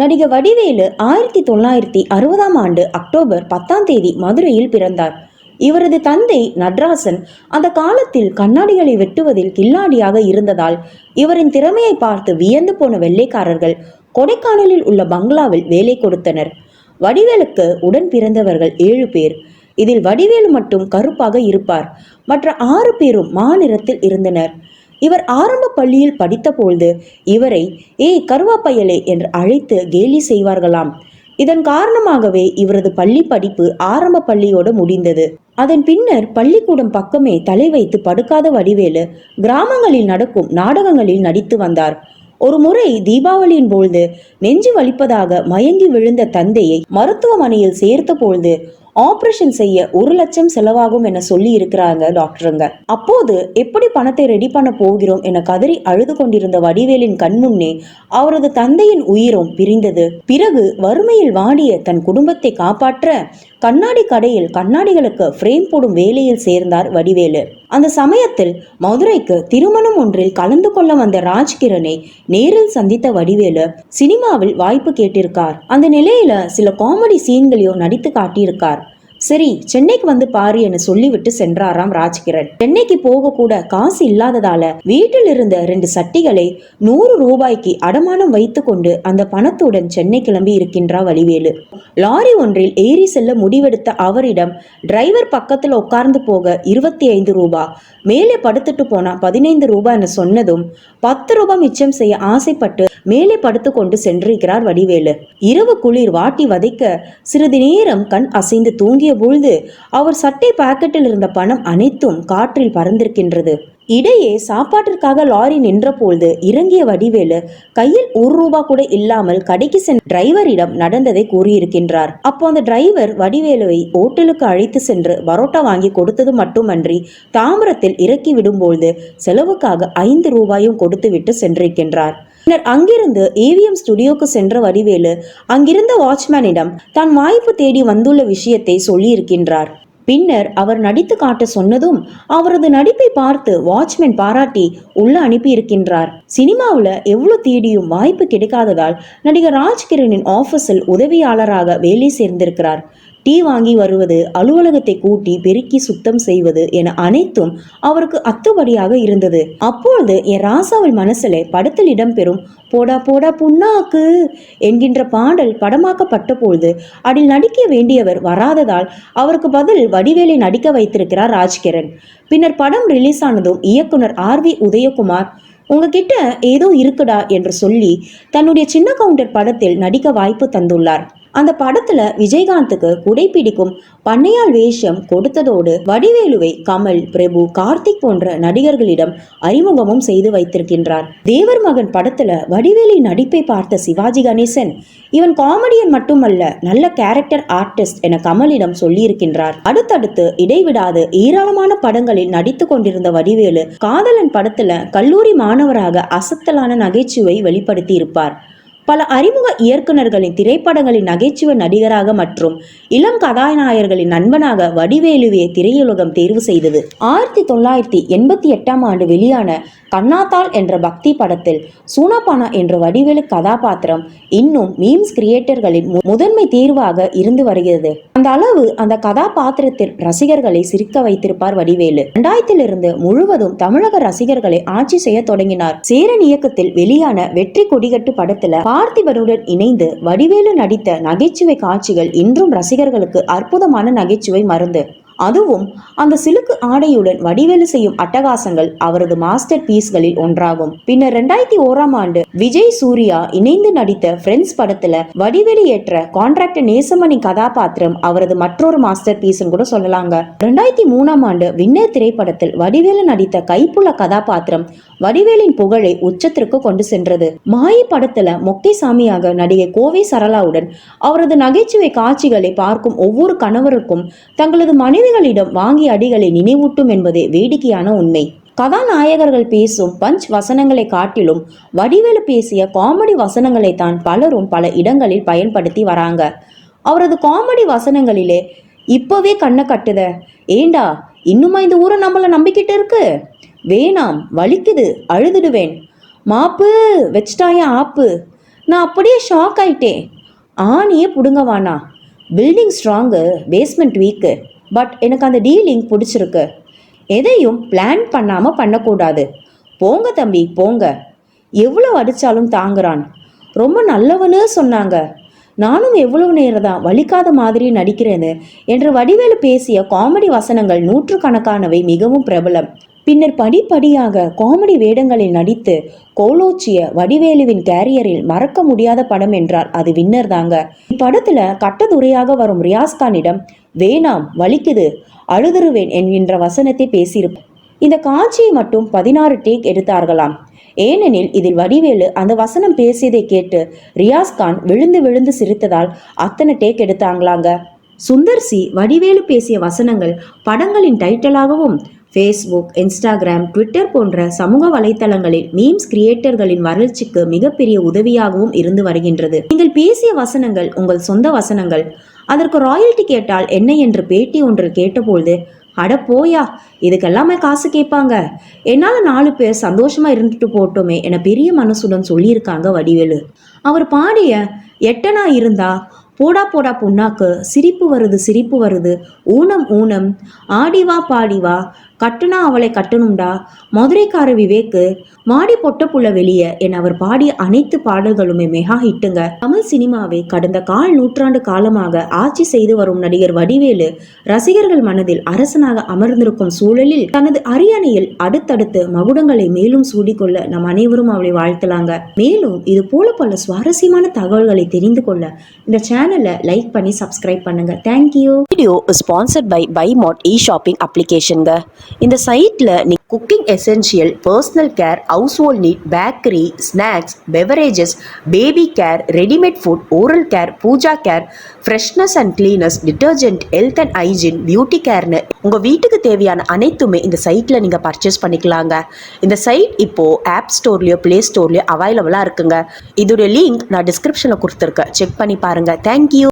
நடிகர் வடிவேலு ஆயிரத்தி தொள்ளாயிரத்தி அறுபதாம் ஆண்டு அக்டோபர் பத்தாம் தேதி மதுரையில் பிறந்தார். இவரது தந்தை நட்ராசன் அந்த காலத்தில் கண்ணாடிகளை வெட்டுவதில் கில்லாடியாக இருந்ததால் இவரின் திறமையை பார்த்து வியந்து போன வெள்ளைக்காரர்கள் கொடைக்கானலில் உள்ள பங்களாவில் வேலை கொடுத்தனர். வடிவேலுக்கு உடன் பிறந்தவர்கள் ஏழு பேர். இதில் வடிவேலு மட்டும் கருப்பாக இருப்பார். மற்ற ஆறு பேரும் மாநிறத்தில் இருந்தனர். இவர் ஆரம்ப பள்ளியில் படித்தபொழுது இவரை ஏய் கருவாப்பயலே என்று அழைத்து கேலி செய்வார்களாம். இதன் காரணமாகவே இவரது பள்ளி படிப்பு ஆரம்ப பள்ளியோடு முடிந்தது. அதன் பின்னர் பள்ளிக்கூடம் பக்கமே தலை வைத்து படுக்காத வடிவேலு கிராமங்களில் நடக்கும் நாடகங்களில் நடித்து வந்தார். ஒரு முறை தீபாவளியின் பொழுது நெஞ்சு வலிப்பதாக மயங்கி விழுந்த தந்தையை மருத்துவமனையில் சேர்த்த பொழுது ஆபரேஷன் செய்ய ஒரு லட்சம் செலவாகும் என சொல்லி இருக்கிறாங்க டாக்டருங்க அப்போது எப்படி பணத்தை ரெடி பண்ண போகிறோம் என கதறி அழுது கொண்டிருந்த வடிவேலின் கண்முன்னே அவரது தந்தையின் உயிரும் பிரிந்தது. பிறகு வறுமையில் வாடிய தன் குடும்பத்தை காப்பாற்ற கண்ணாடி கடையில் கண்ணாடிகளுக்கு ஃப்ரேம் போடும் வேலையில் சேர்ந்தார் வடிவேலு. அந்த சமயத்தில் மதுரைக்கு திருமணம் ஒன்றில் கலந்து கொள்ள வந்த ராஜ்கிரனை நேரில் சந்தித்த வடிவேலு சினிமாவில் வாய்ப்பு கேட்டிருக்கார். அந்த நிலையில சில காமெடி சீன்களையும் நடித்து காட்டியிருக்கார். சரி சென்னைக்கு வந்து பாரு என சொல்லிவிட்டு சென்றாராம் ராஜ்கிரண். சென்னைக்கு போக கூட காசு இல்லாததால வீட்டில் இருந்த ரெண்டு சட்டிகளை நூறு ரூபாய்க்கு அடமானம் வைத்துக்கொண்டு அந்த பணத்துடன் சென்னை கிளம்பி இருக்கின்றார் வலிவேலு லாரி ஒன்றில் ஏறி செல்ல முடிவெடுத்த அவரிடம் டிரைவர் பக்கத்தில் உட்கார்ந்து போக இருபத்தி ஐந்து ரூபா மேலே படுத்துட்டு போனா பதினைந்து ரூபாய் என சொன்னதும் பத்து ரூபாய் மிச்சம் செய்ய ஆசைப்பட்டு மேலே படுத்துக்கொண்டு சென்றிருக்கிறார் வடிவேலு. இரவு குளிர் வாட்டி வதைக்க சிறிது நேரம் கண் அசைந்து தூங்கிய பொழுது அவர் சட்டை பாக்கெட்டில் இருந்த பணம் அனைத்தும் காற்றில் பறந்திருக்கின்றது. இடையே சாப்பாட்டிற்காக லாரி நின்றபொழுது இறங்கிய வடிவேலு கையில் ஒரு ரூபா கூட இல்லாமல் கடைக்கு சென்ற டிரைவரிடம் நடந்ததை கூறியிருக்கின்றார். அப்போ அந்த டிரைவர் வடிவேலுவை ஓட்டலுக்கு அழைத்து சென்று பரோட்டா வாங்கி கொடுத்தது மட்டுமன்றி தாமிரத்தில் இறக்கி விடும்பொழுது செலவுக்காக ஐந்து ரூபாயும் கொடுத்துவிட்டு சென்றிருக்கின்றார். பின்னர் அங்கிருந்து ஏவிஎம் ஸ்டுடியோக்கு சென்ற வடிவேலு அங்கிருந்த வாட்ச்மேனிடம் தான் வாய்ப்பு தேடி வந்துள்ள விஷயத்தை சொல்லியிருக்கின்றார். பின்னர் அவர் நடித்து காட்ட சொன்னதும் அவரது நடிப்பை பார்த்து வாட்ச்மேன் பாராட்டி உள்ள அனுப்பியிருக்கின்றார். சினிமாவில் எவ்வளவு தேடியும் வாய்ப்பு கிடைக்காததால் நடிகர் ராஜ்கிரணின் ஆபீஸில் உதவியாளராக வேலை சேர்ந்திருக்கிறார். டீ வாங்கி வருவது அலுவலகத்தை கூட்டி பெருக்கி சுத்தம் செய்வது என அனைத்தும் அவருக்கு அத்துபடியாக இருந்தது. அப்பொழுது என் ராசாவின் மனசுல படத்தில் இடம்பெறும் போடா போடா புண்ணாக்கு! என்கின்ற பாடல் படமாக்கப்பட்ட பொழுது அதில் நடிக்க வேண்டியவர் வராததால் அவருக்கு பதில் வடிவேலை நடிக்க வைத்திருக்கிறார் ராஜ்கிரண். பின்னர் படம் ரிலீஸ் ஆனதும் இயக்குனர் ஆர் வி உதயகுமார் உங்ககிட்ட ஏதோ இருக்குடா என்று சொல்லி தன்னுடைய சின்ன கவுண்டர் படத்தில் நடிக்க வாய்ப்பு தந்துள்ளார். அந்த படத்துல விஜயகாந்துக்கு குடைப்பிடிக்கும் பண்ணையால் வேஷம் கொடுத்ததோடு வடிவேலுவை கமல் பிரபு கார்த்திக் போன்ற நடிகர்களிடம் அறிமுகமும் செய்து வைத்திருக்கின்றார். தேவர் மகன் படத்துல வடிவேலி நடிப்பை பார்த்த சிவாஜி கணேசன் இவன் காமெடியன் மட்டுமல்ல நல்ல கேரக்டர் ஆர்டிஸ்ட் என கமலிடம் சொல்லியிருக்கின்றார். அடுத்தடுத்து இடைவிடாது ஏராளமான படங்களில் நடித்து கொண்டிருந்த வடிவேலு காதலன் படத்துல கல்லூரி மாணவராக அசத்தலான நகைச்சுவை வெளிப்படுத்தி இருப்பார் பல அறிமுக இயக்குனர்களின் திரைப்படங்களின் நகைச்சுவை நடிகராக மற்றும் இளம் கதாநாயகர்களின் நண்பனாக வடிவேலுவே திரையுலகம் தேர்வு செய்தது. ஆயிரத்தி தொள்ளாயிரத்தி எண்பத்தி எட்டாம் ஆண்டு வெளியான கண்ணாத்தாள் என்ற பக்தி படத்தில் சூனாபானா என்ற வடிவேலு கதாபாத்திரம் இன்னும் மீம்ஸ் கிரியேட்டர்களின் முதன்மை தேர்வாக இருந்து வருகிறது. அந்த அளவு அந்த கதாபாத்திரத்தில் ரசிகர்களை சிரிக்க வைத்திருப்பார் வடிவேலு. இரண்டாயிரத்திலிருந்து முழுவதும் தமிழக ரசிகர்களை ஆட்சி செய்ய தொடங்கினார். சேரன் இயக்கத்தில் வெளியான வெற்றி கொடிகட்டு படத்துல பார்த்திபனுடன் இணைந்து வடிவேலு நடித்த நகைச்சுவை காட்சிகள் இன்றும் ரசிகர்களுக்கு அற்புதமான நகைச்சுவை மருந்து. அதுவும் அந்த சிலுக்கு ஆடையுடன் வடிவேலு செய்யும் அட்டகாசங்கள் அவரது மாஸ்டர் பீஸ்களில் ஒன்றாகும். பின்னர் ரெண்டாயிரத்தி ஓராம் ஆண்டு விஜய் சூர்யா இணைந்து நடித்த பிரெண்ட்ஸ் படத்துல வடிவேலு ஏற்ற கான்ட்ராக்டர் நேசமணி கதாபாத்திரம் அவரது மற்றொரு மாஸ்டர் பீஸ்னு கூட சொல்லலாங்க. ரெண்டாயிரத்தி மூணாம் ஆண்டு வின்னர் திரைப்படத்தில் வடிவேலு நடித்த கைப்புல கதாபாத்திரம் வடிவேலின் புகழை உச்சத்திற்கு கொண்டு சென்றது. மாயி படத்துல மொக்கை சாமியாக நடிகை கோவை சரளாவுடன் அவரது நகைச்சுவை காட்சிகளை பார்க்கும் ஒவ்வொரு கணவருக்கும் தங்களது மனிதர்களிடம் வாங்கிய அடிகளை நினைவூட்டும் என்பதே வேடிக்கையான உண்மை. கதாநாயகர்கள் பேசும் பஞ்ச் வசனங்களை காட்டிலும் வடிவேலு பேசிய காமெடி வசனங்களை தான் பலரும் பல இடங்களில் பயன்படுத்தி வராங்க. அவரது காமெடி வசனங்களிலே இப்பவே கண்ணை கட்டுத. ஏண்டா இன்னுமா இந்த ஊரை நம்மள நம்பிக்கிட்டு இருக்கு? வேணாம் வலிக்குது அழுதுடுவேன். மாப்பு வச்சிட்டாயா ஆப்பு. நான் அப்படியே ஷாக் ஆயிட்டேன். ஆணியே புடுங்கவானா building strong basement weak. But எனக்கு அந்த டீலிங் பிடிச்சிருக்கு. எதையும் பிளான் பண்ணாமல் பண்ணக்கூடாது. போங்க தம்பி போங்க. எவ்வளோ அடித்தாலும் தாங்குறான். ரொம்ப நல்லவனு சொன்னாங்க. நானும் எவ்வளவு நேரம் தான் வலிக்காத மாதிரி நடிக்கிறேன்னு என்று வடிவேலு பேசிய காமெடி வசனங்கள் நூற்றுக்கணக்கானவை மிகவும் பிரபலம். பின்னர் படிப்படியாக காமெடி வேடங்களில் நடித்து கோலோச்சிய வடிவேலுவின் கேரியரில் மறக்க முடியாத படம் என்றால் அது வின்னர் தாங்க. இப்படத்துல கட்டதுரையாக வரும் ரியாஸ்கானிடம் வேணாம் வலிக்குது அழுதுருவேன் என்கின்ற வசனத்தை பேசியிருப்பார் இந்த காட்சியை மட்டும் பதினாறு டேக் எடுத்தார்களாம். ஏனெனில் இதில் வடிவேலு அந்த வசனம் பேசியதை கேட்டு ரியாஸ் கான் விழுந்து விழுந்து சிரித்ததால் அத்தனை டேக் எடுத்தாங்களாங்க. சுந்தர் சி வடிவேலு பேசிய வசனங்கள் படங்களின் டைட்டலாகவும் ஃபேஸ்புக் இன்ஸ்டாகிராம் ட்விட்டர் போன்ற சமூக வலைத்தளங்களில் மீம்ஸ் கிரியேட்டர்களின் வளர்ச்சிக்கு மிகப்பெரிய உதவியாகவும் இருந்து வருகின்றது. நீங்கள் பேசிய வசனங்கள் உங்கள் சொந்த வசனங்கள். அதற்கு ராயல்டி கேட்டால் என்ன என்று பேட்டி ஒன்றில் கேட்டபொழுது அட போயா இதுக்கெல்லாமே காசு கேட்பாங்க. என்னால் நாலு பேர் சந்தோஷமா இருந்துட்டு போட்டோமே என பெரிய மனசுடன் சொல்லியிருக்காங்க வடிவேலு. அவர் பாடிய எட்டனா இருந்தா போடா போடா புண்ணாக்கு சிரிப்பு வருது சிரிப்பு வருது ஊனம் ஊனம் ஆடிவா பாடிவா கட்டுனா அவளை கட்டணும்டா. மதுரைக்கார விவேக்கு மாடி பொட்ட புள்ள வெளிய என அவர் பாடிய அனைத்து பாடல்களுமே மெகா ஹிட்டுங்க. தமிழ் சினிமாவை கடந்த கால் நூற்றாண்டு காலமாக ஆட்சி செய்து வரும் நடிகர் வடிவேலு ரசிகர்கள் மனதில் அரசனாக அமர்ந்திருக்கும் சூழலில் தனது அரியணையில் அடுத்தடுத்து மகுடங்களை மேலும் சூடிக்கொள்ள நம் அனைவரும் அவளை வாழ்த்தலாங்க. மேலும் இது போல பல சுவாரஸ்யமான தகவல்களை தெரிந்து கொள்ள இந்த சேனலை லைக் பண்ணி சப்ஸ்கிரைப் பண்ணுங்க. Thank you video sponsored by buy mart e shopping அப்ளிகேஷனுங்க இந்த சைட்டில் நீ cooking essential personal care household need bakery snacks beverages baby care readymade food oral care pooja care freshness and cleanness detergent health and hygiene beauty கேர்னு உங்கள் வீட்டுக்கு தேவையான அனைத்துமே இந்த சைட்டில் நீங்கள் பர்ச்சேஸ் பண்ணிக்கலாங்க. இந்த சைட் இப்போது ஆப் ஸ்டோர்லேயோ ப்ளே ஸ்டோர்லேயோ அவைலபிளாக இருக்குங்க. இதோடைய லிங்க் நான் டிஸ்கிரிப்ஷனில் கொடுத்துருக்கேன். செக் பண்ணி பாருங்கள் தேங்க்யூ